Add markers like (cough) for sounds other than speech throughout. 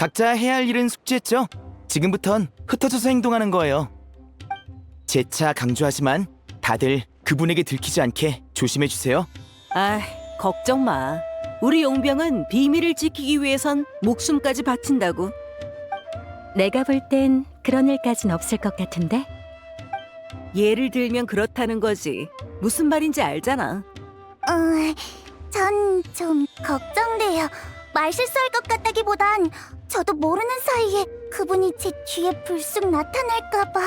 각자 해야 할 일은 숙지했죠? 지금부턴 흩어져서 행동하는 거예요. 재차 강조하지만 다들 그분에게 들키지 않게 조심해 주세요. 아, 걱정 마. 우리 용병은 비밀을 지키기 위해선 목숨까지 바친다고. 내가 볼 땐 그런 일까진 없을 것 같은데? 예를 들면 그렇다는 거지. 무슨 말인지 알잖아. 어, 전좀 걱정돼요. 말실수할 것 같다기보단 저도 모르는 사이에 그분이 제 뒤에 불쑥 나타날까봐.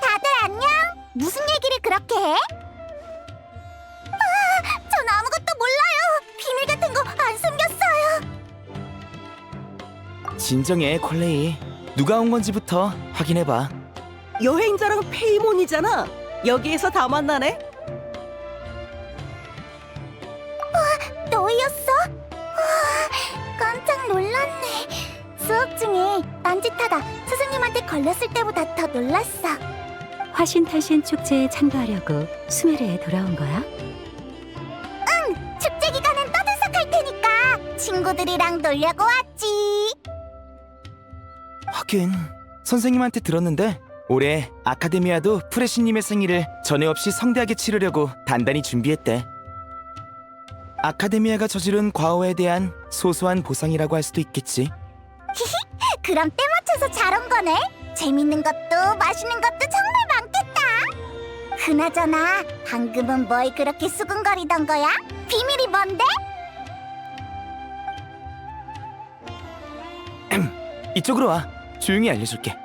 다들 안녕? 무슨 얘기를 그렇게 해? 아, 전 아무것도 몰라요. 비밀 같은 거 안 숨겼어요. 진정해, 콜레이. 누가 온 건지부터 확인해 봐. 여행자랑 페이몬이잖아. 여기에서 다 만나네. 너였어? 와, 깜짝 놀랐네. 수업 중에 딴짓하다 스승님한테 걸렸을 때보다 더 놀랐어. 화신탄신 축제에 참가하려고 수메르에 돌아온 거야? 축제 기간엔 떠들썩할 테니까 친구들이랑 놀려고 왔지. 하긴 선생님한테 들었는데 올해 아카데미아도 프레시님의 생일을 전에 없이 성대하게 치르려고 단단히 준비했대. 아카데미아가 저지른 과오에 대한 소소한 보상이라고 할 수도 있겠지. (laughs) 그럼 때 맞춰서 잘 온 거네. 재밌는 것도 맛있는 것도 정말 많겠다. 그나저나 방금은 뭘 그렇게 수근거리던 거야? 비밀이 뭔데? (clears throat) 이쪽으로 와. 조용히 알려줄게.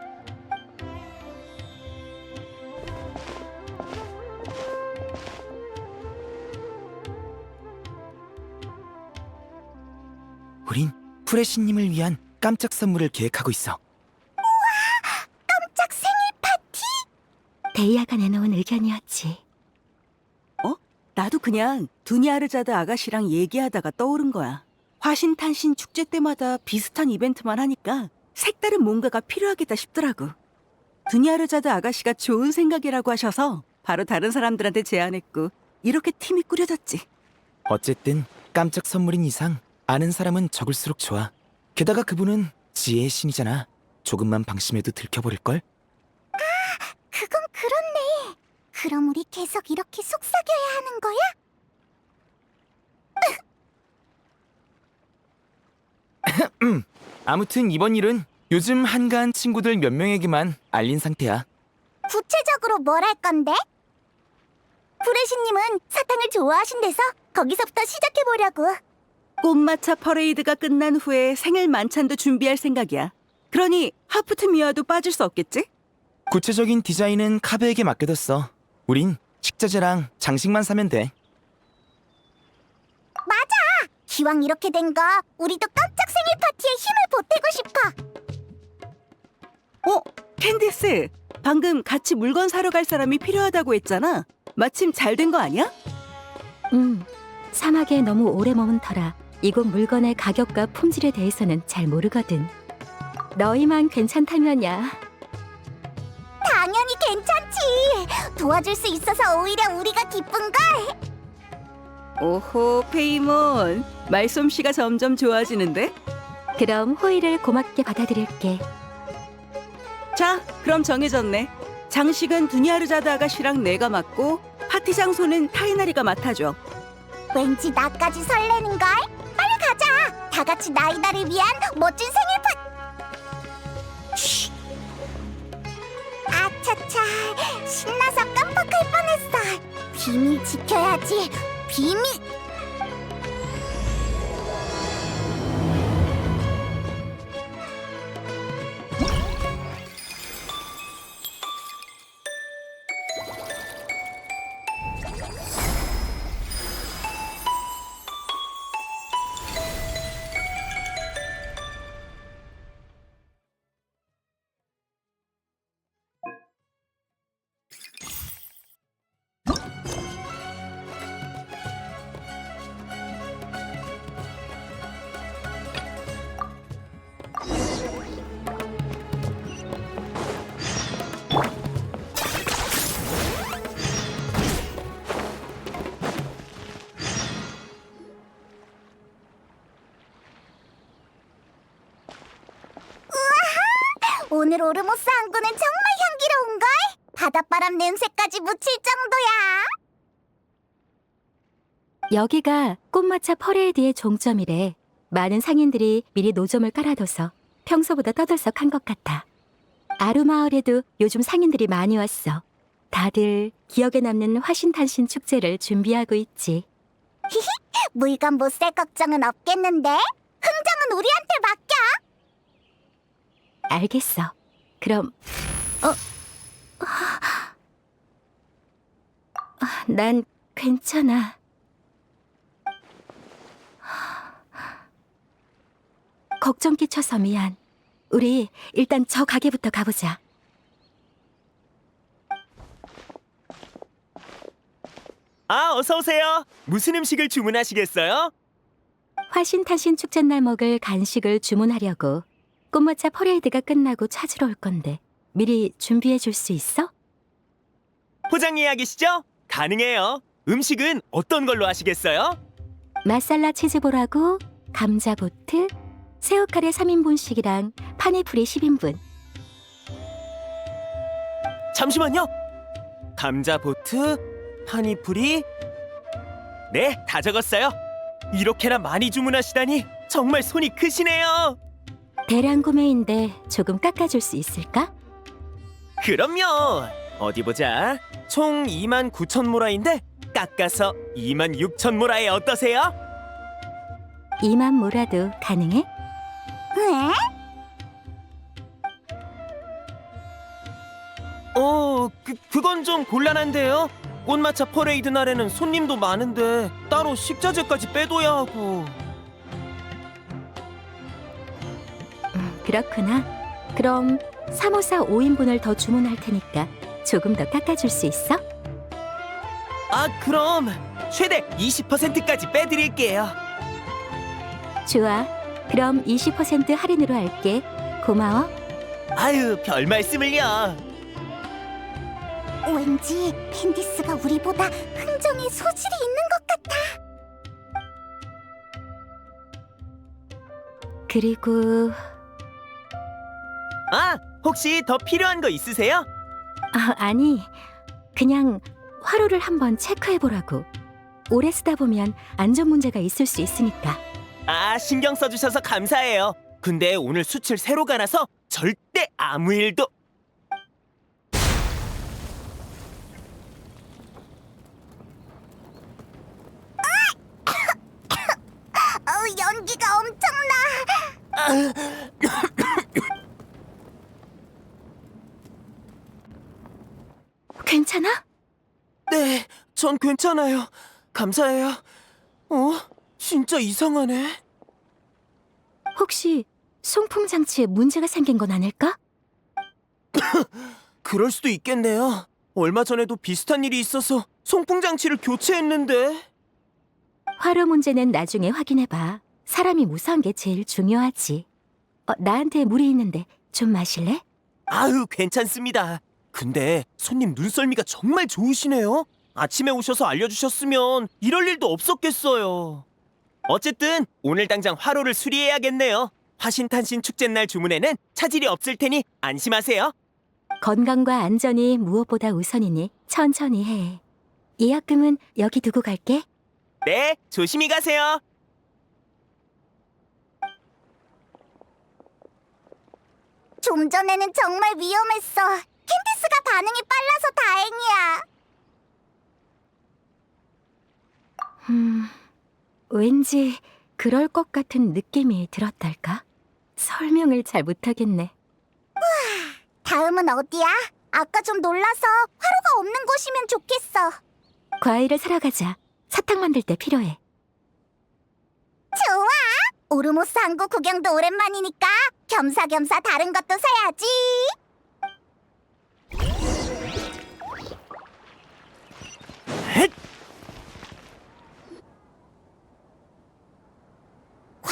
프레시님을 위한 깜짝 선물을 계획하고 있어. 깜짝 생일 파티? 데이아가 내놓은 의견이었지. 나도 그냥 두니아르자드 아가씨랑 얘기하다가 떠오른 거야. 화신탄신 축제 때마다 비슷한 이벤트만 하니까 색다른 뭔가가 필요하겠다 싶더라고. 두니아르자드 아가씨가 좋은 생각이라고 하셔서 바로 다른 사람들한테 제안했고 이렇게 팀이 꾸려졌지. 어쨌든 깜짝 선물인 이상 아는 사람은 적을수록 좋아. 게다가 그분은 지혜의 신이잖아. 조금만 방심해도 들켜버릴걸? 그건 그렇네. 그럼 우리 계속 이렇게 속삭여야 하는 거야? (laughs) 아무튼 이번 일은 요즘 한가한 친구들 몇 명에게만 알린 상태야. 구체적으로 뭘 할 건데? 프레시님은 사탕을 좋아하신대서 거기서부터 시작해보려고. 꽃마차 퍼레이드가 끝난 후에 생일 만찬도 준비할 생각이야. 그러니 하프트 미아도 빠질 수 없겠지? 구체적인 디자인은 카베에게 맡겨뒀어. 우린 식자재랑 장식만 사면 돼. 맞아! 기왕 이렇게 된 거 우리도 깜짝 생일 파티에 힘을 보태고 싶어. 어? 캔디스! 방금 같이 물건 사러 갈 사람이 필요하다고 했잖아. 마침 잘 된 거 아니야? 음, 사막에 너무 오래 머문 터라 이곳 물건의 가격과 품질에 대해서는 잘 모르거든. 너희만 괜찮다면야. 당연히 괜찮지. 도와줄 수 있어서 오히려 우리가 기쁜 걸. 오호, 페이몬. 말솜씨가 점점 좋아지는데? 그럼 호의를 고맙게 받아들일게. 자, 그럼 정해졌네. 장식은 두니아르자드 아가씨랑 내가 맡고 파티 장소는 타이나리가 맡아줘. 왠지 나까지 설레는 걸. 다 같이 나이다를 위한 멋진 생일 파. 쉿. 아차차. 신나서 깜빡할 뻔했어. 비밀 지켜야지. 비밀. 오르모스 항구는 정말 향기로운걸? 바닷바람 냄새까지 묻힐 정도야. 여기가 꽃마차 퍼레이드의 종점이래. 많은 상인들이 미리 노점을 깔아둬서 평소보다 떠들썩한 것 같아. 아루마을에도 요즘 상인들이 많이 왔어. 다들 기억에 남는 화신탄신 축제를 준비하고 있지. 물건 못 살 걱정은 없겠는데? 흥정은 우리한테 맡겨. 알겠어. 그럼 어? 아, 난 괜찮아. 걱정 끼쳐서 미안. 우리 일단 저 가게부터 가보자. 아, 어서 오세요. 무슨 음식을 주문하시겠어요? 화신탄신 축제날 먹을 간식을 주문하려고 꽃마차 퍼레이드가 끝나고 찾으러 올 건데 미리 준비해 줄 수 있어? 포장 예약이시죠? 가능해요. 음식은 어떤 걸로 하시겠어요? 마살라 치즈볼하고 감자 보트, 새우 카레 3인분씩이랑 파네프리 10인분. 잠시만요. 감자 보트, 파니풀이. 네, 다 적었어요. 이렇게나 많이 주문하시다니 정말 손이 크시네요. 대량 구매인데 조금 깎아줄 수 있을까? 그럼요. 어디 보자. 총 2만 9천 모라인데 깎아서 2만 6천 모라에 어떠세요? 2만 모라도 가능해? 에? 어, 그, 그건 좀 곤란한데요. 꽃마차 퍼레이드 날에는 손님도 많은데 따로 식자재까지 빼둬야 하고. 그렇구나. 그럼 354 5인분을 더 주문할 테니까 조금 더 깎아줄 수 있어? 아, 그럼 최대 20%까지 빼드릴게요. 좋아. 그럼 20% 할인으로 할게. 고마워. 아유, 별 말씀을요. 왠지 캔디스가 우리보다 흥정에 소질이 있는 것 같아. 그리고 아, 혹시 더 필요한 거 있으세요? 아, 아니 그냥 화로를 한번 체크해 보라고. 오래 쓰다 보면 안전 문제가 있을 수 있으니까. 아, 신경 써주셔서 감사해요. 근데 오늘 수출 새로 가나서 절대 아무 일도. 어, 연기가 엄청나. 괜찮아? 네, 전 괜찮아요. 감사해요. 어? 진짜 이상하네. 혹시 송풍 장치에 문제가 생긴 건 아닐까? (laughs) 그럴 수도 있겠네요. 얼마 전에도 비슷한 일이 있어서 송풍 장치를 교체했는데. 화로 문제는 나중에 확인해 봐. 사람이 무사한 게 제일 중요하지. 어, 나한테 물이 있는데 좀 마실래? 아유, 괜찮습니다. 근데 손님 눈썰미가 정말 좋으시네요. 아침에 오셔서 알려주셨으면 이럴 일도 없었겠어요. 어쨌든 오늘 당장 화로를 수리해야겠네요. 화신탄신 축제날 주문에는 차질이 없을 테니 안심하세요. 건강과 안전이 무엇보다 우선이니 천천히 해. 예약금은 여기 두고 갈게. 네, 조심히 가세요. 좀 전에는 정말 위험했어. 캔디스가 반응이 빨라서 다행이야. 음, 왠지 그럴 것 같은 느낌이 들었달까? 설명을 잘 못하겠네. 다음은 어디야? 아까 좀 놀라서 화로가 없는 곳이면 좋겠어. 과일을 사러 가자. 사탕 만들 때 필요해. 좋아. 오르모스 항구 구경도 오랜만이니까 겸사겸사 다른 것도 사야지.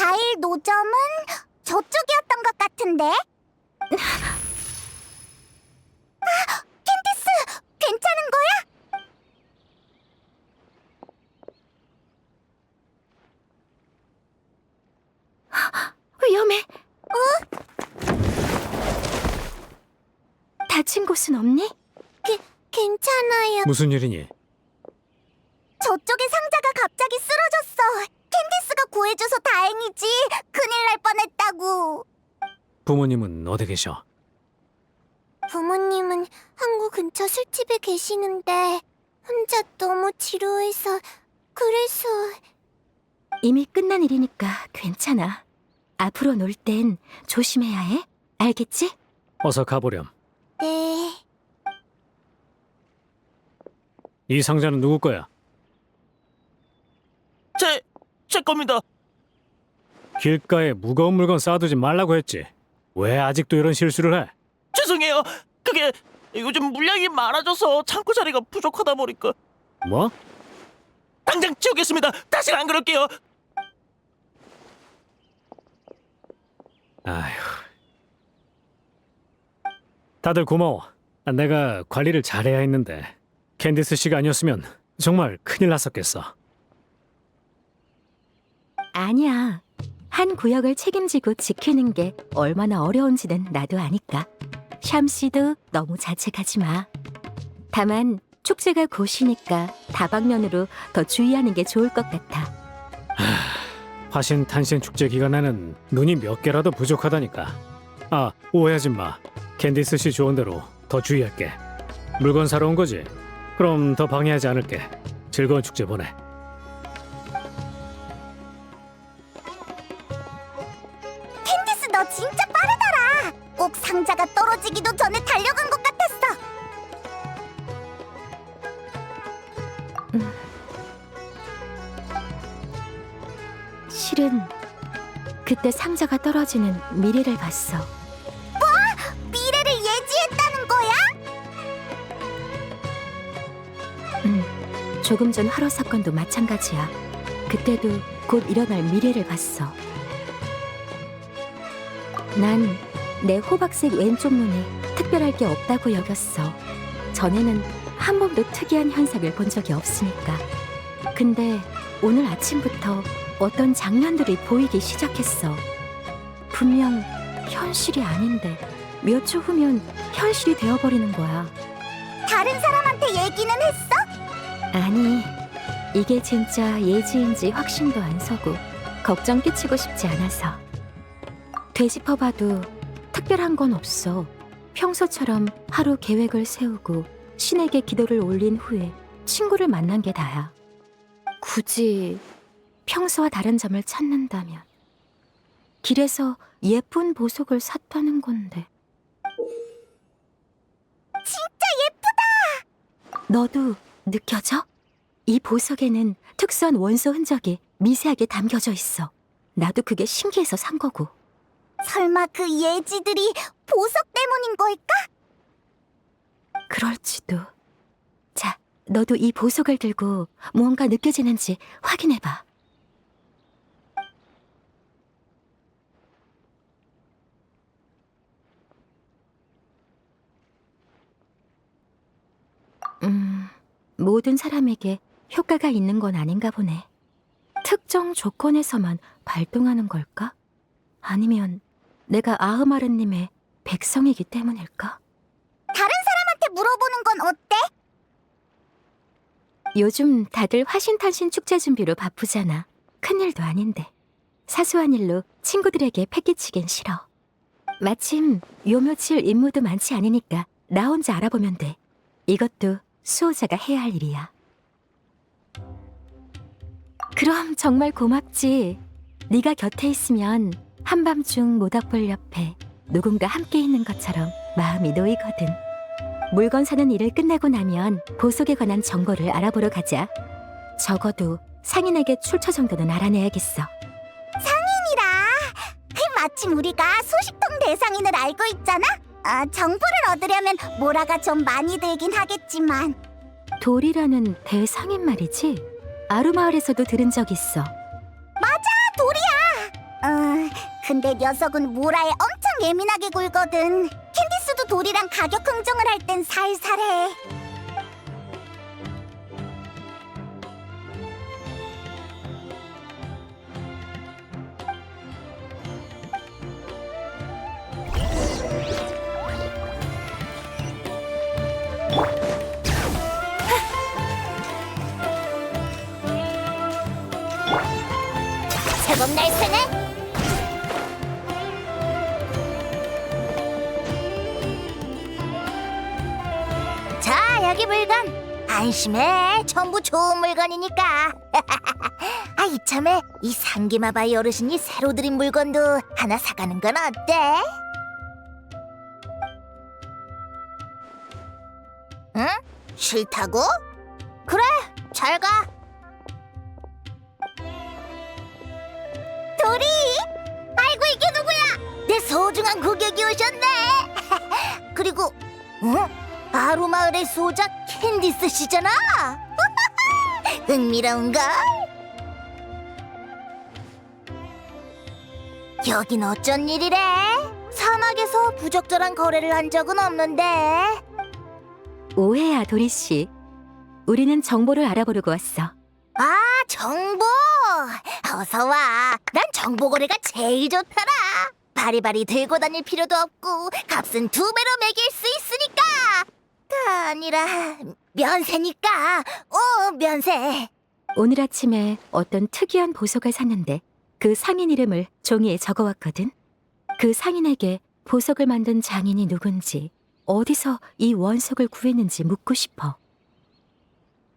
과일 노점은 저쪽이었던 것 같은데. 아, 캔디스, 괜찮은 거야? 위험해. 다친 곳은 없니? 괜찮아요. 무슨 일이니? 저쪽에 상자가 갑자기 쓰러졌어. 캔디스가 구해줘서 다행이지. 큰일 날 뻔했다고. 부모님은 어디 계셔? 부모님은 항구 근처 술집에 계시는데 혼자 너무 지루해서 그래서 이미 끝난 일이니까 괜찮아. 앞으로 놀 땐 조심해야 해. 알겠지? 어서 가보렴. 네. 이 상자는 누구 거야? 제, 제 겁니다. 길가에 무거운 물건 쌓아두지 말라고 했지. 왜 아직도 이런 실수를 해? 죄송해요. 그게 요즘 물량이 많아져서 창고 자리가 부족하다 보니까 뭐? 당장 치우겠습니다. 다시는 안 그럴게요. 아휴. 다들 고마워. 내가 관리를 잘해야 했는데 캔디스 씨가 아니었으면 정말 큰일 났었겠어. 아니야. 한 구역을 책임지고 지키는 게 얼마나 어려운지는 나도 아니까. 샴씨도 너무 자책하지 마. 다만 축제가 곧이니까 다방면으로 더 주의하는 게 좋을 것 같아. 화신 탄신 축제 기간에는 눈이 몇 개라도 부족하다니까. 아 오해하지 마. 캔디스 씨 조언대로 더 주의할게. 물건 사러 온 거지? 그럼 더 방해하지 않을게. 즐거운 축제 보내. 그때 상자가 떨어지는 미래를 봤어. 미래를 예지했다는 거야? 음, 조금 전 화로 사건도 마찬가지야. 그때도 곧 일어날 미래를 봤어. 난 내 호박색 왼쪽 눈에 특별할 게 없다고 여겼어. 전에는 한 번도 특이한 현상을 본 적이 없으니까. 근데 오늘 아침부터 어떤 장면들이 보이기 시작했어. 분명 현실이 아닌데 몇 초 후면 현실이 되어버리는 거야. 다른 사람한테 얘기는 했어? 아니, 이게 진짜 예지인지 확신도 안 서고 걱정 끼치고 싶지 않아서. 되짚어봐도 특별한 건 없어. 평소처럼 하루 계획을 세우고 신에게 기도를 올린 후에 친구를 만난 게 다야. 굳이 평소와 다른 점을 찾는다면 길에서 예쁜 보석을 샀다는 건데. 진짜 예쁘다. 너도 느껴져? 이 보석에는 특수한 원소 흔적이 미세하게 담겨져 있어. 나도 그게 신기해서 산 거고. 설마 그 예지들이 보석 때문인 걸까? 그럴지도. 자, 너도 이 보석을 들고 무언가 느껴지는지 확인해봐. 모든 사람에게 효과가 있는 건 아닌가 보네. 특정 조건에서만 발동하는 걸까? 아니면 내가 아흐마르님의 백성이기 때문일까? 한테 물어보는 건 어때? 요즘 다들 화신탄신 축제 준비로 바쁘잖아. 큰일도 아닌데. 사소한 일로 친구들에게 패기치긴 싫어. 마침 요 며칠 임무도 많지 않으니까 나 혼자 알아보면 돼. 이것도 수호자가 해야 할 일이야. 그럼 정말 고맙지. 네가 곁에 있으면 한밤중 모닥불 옆에 누군가 함께 있는 것처럼 마음이 놓이거든. 물건 사는 일을 끝내고 나면 보석에 관한 정보를 알아보러 가자. 적어도 상인에게 출처 정도는 알아내야겠어. 상인이라. 그 마침 우리가 소식통 대상인을 알고 있잖아. 아, 정보를 얻으려면 모라가 좀 많이 들긴 하겠지만 돌이라는 대상인 말이지? 아루마을에서도 들은 적 있어. 어, 근데 녀석은 모라에 엄청 예민하게 굴거든. 캔디스도 돌이랑 가격 흥정을 할 땐 살살해. 자, 여기 물건. 안심해. 전부 좋은 물건이니까. (laughs) 아, 이참에 이 상기마바이 어르신이 새로 드린 물건도 하나 사가는 건 어때? 응? 싫다고? 그래, 잘 가. 도리! 아이고, 이게 누구야? 내 소중한 고객이 오셨네. (laughs) 그리고, 어? 아로마을의 소작 캔디스 씨잖아. (laughs) 흥미로운걸? 여긴 어쩐 일이래? 사막에서 부적절한 거래를 한 적은 없는데. 오해야, 도리 씨. 우리는 정보를 알아보려고 왔어. 아, 정보! 어서 와. 난 정보 거래가 제일 좋더라. 바리바리 들고 다닐 필요도 없고 값은 두 배로 매길 수. 가 아니라 면세니까. 어, 면세. 오늘 아침에 어떤 특이한 보석을 샀는데 그 상인 이름을 종이에 적어왔거든. 그 상인에게 보석을 만든 장인이 누군지, 어디서 이 원석을 구했는지 묻고 싶어.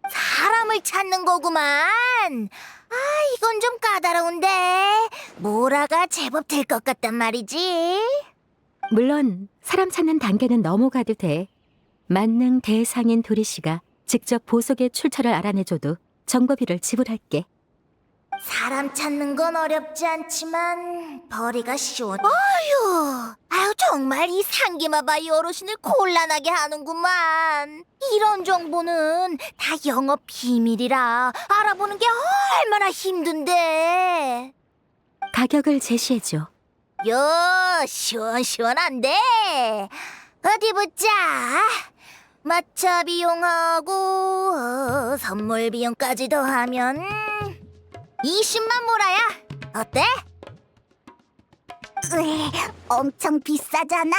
사람을 찾는 거구만. 아, 이건 좀 까다로운데. 모라가 제법 될 것 같단 말이지. 물론 사람 찾는 단계는 넘어가도 돼. 만능 대상인 도리 씨가 직접 보석의 출처를 알아내줘도 정보비를 지불할게. 사람 찾는 건 어렵지 않지만 벌이가 쉬워. 아유, 아유 정말 이 상기마바이 어르신을 곤란하게 하는구만. 이런 정보는 다 영업 비밀이라 알아보는 게 얼마나 힘든데. 가격을 제시해줘. 요 시원시원한데. 어디 보자. 마차 비용하고 어, 선물 비용까지 더하면 20만 모라야. 어때? 으이, 엄청 비싸잖아.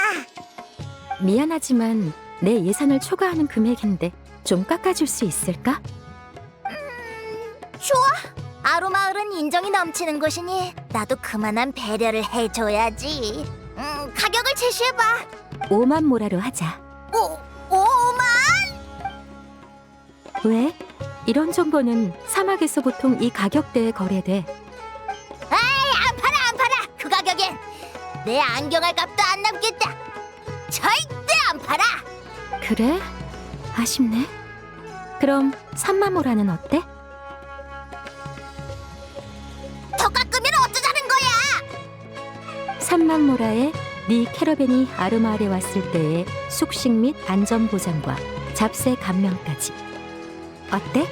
미안하지만 내 예산을 초과하는 금액인데 좀 깎아줄 수 있을까? 좋아. 아로마을은 인정이 넘치는 곳이니 나도 그만한 배려를 해줘야지. 음, 가격을 제시해봐. 5만 모라로 하자. 오, 오만? 왜? 이런 정보는 사막에서 보통 이 가격대에 거래돼. 안 팔아 안 팔아 그 가격엔 내 안경할 값도 안 남겠다 절대 안 팔아 그래? 아쉽네. 그럼 3만 모라는 어때? 더 깎으면 어쩌자는 거야 3만 모라에 네 캐러밴이 아르마을에 왔을 때의 숙식 및 안전 보장과 잡세 감면까지. 어때?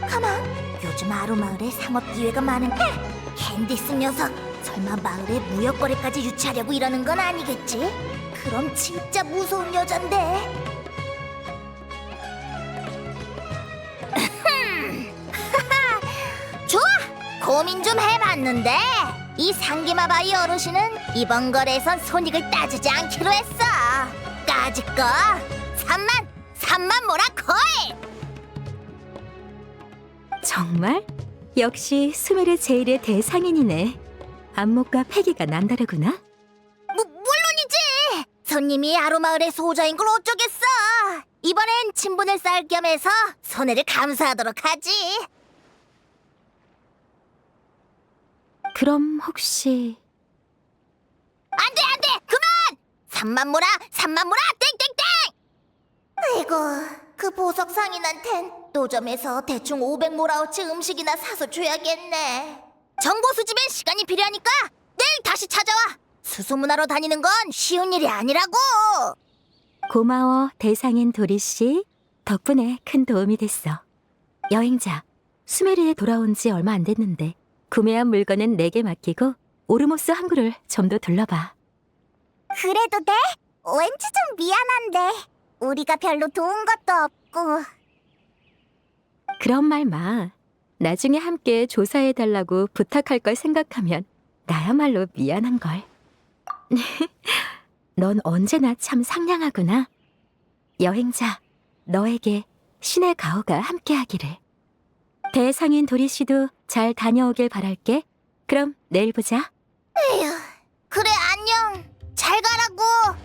가만 요즘 아로마을에 상업 기회가 많은데 캔디스 녀석 설마 마을에 무역거래까지 유치하려고 이러는 건 아니겠지? 그럼 진짜 무서운 여잔데 고민 좀 해봤는데 이 상기마바이 어르신은 이번 거래에선 손익을 따지지 않기로 했어 까짓 거 3만 3만 뭐라 거의 정말? 역시 수메르 제일의 대상인이네. 안목과 패기가 남다르구나. 무, 물론이지. 손님이 아로마을의 소자인 걸 어쩌겠어. 이번엔 친분을 쌓을 겸해서 손해를 감수하도록 하지. 그럼 혹시 안돼 안돼 그만. 3만 모라 3만 모라 땡땡땡. 아이고 그 보석 상인한텐 노점에서 대충 500 모라어치 음식이나 사서 줘야겠네. 정보 수집엔 시간이 필요하니까 내일 다시 찾아와. 수소문하러 다니는 건 쉬운 일이 아니라고. 고마워 대상인 도리 씨. 덕분에 큰 도움이 됐어. 여행자 수메르에 돌아온 지 얼마 안 됐는데 구매한 물건은 내게 맡기고 오르모스 항구를 좀 더 둘러봐. 그래도 돼? 왠지 좀 미안한데 우리가 별로 도운 것도 없고 그런 말 마. 나중에 함께 조사해 달라고 부탁할 걸 생각하면 나야말로 미안한 걸. (laughs) 넌 언제나 참 상냥하구나. 여행자, 너에게 신의 가호가 함께하기를. 대상인 도리 씨도 잘 다녀오길 바랄게. 그럼 내일 보자. 그래 안녕 잘 가라고